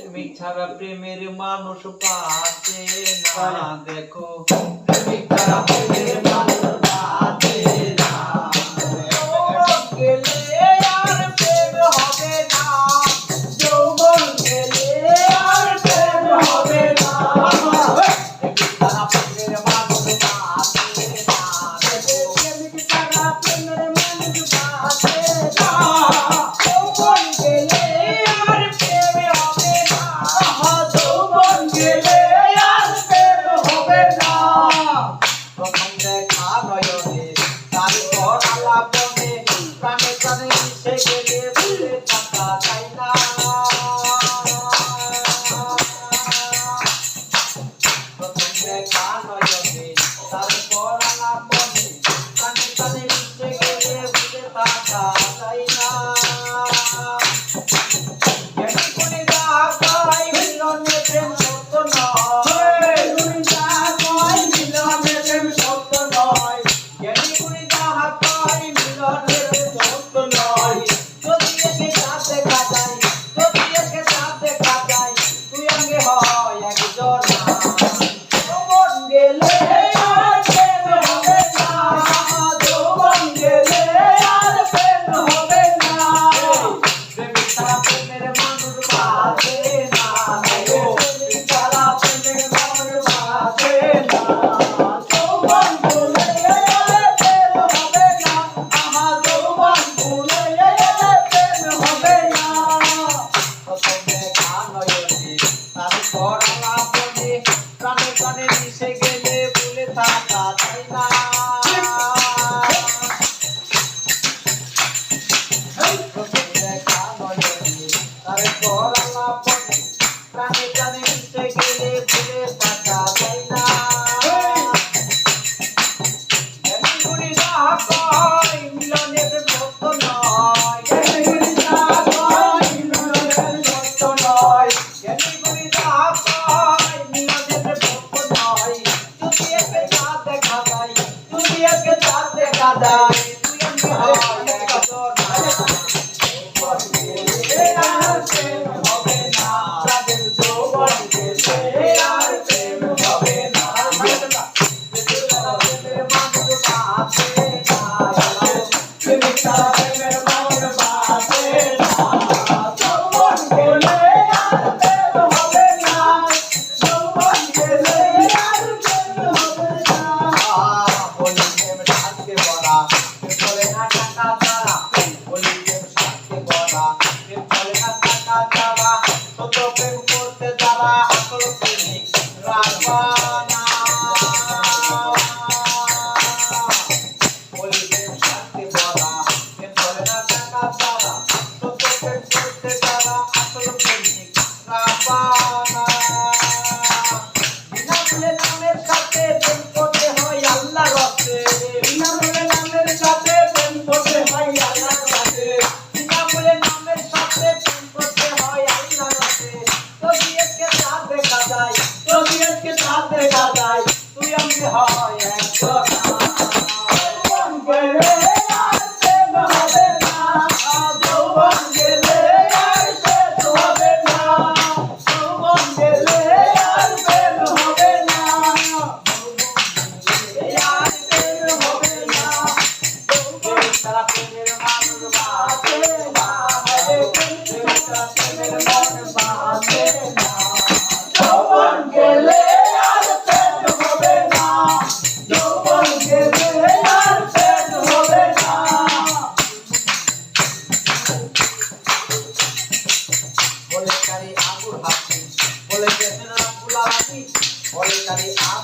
প্রেমিক ছাড়া প্রেমের মানুষ পাচ্ছে না দেখো। প্রেমিক ছাড়া প্রেমের মানুষ fora. 아, Bye-bye. के साथ बेटा जाए तू हम है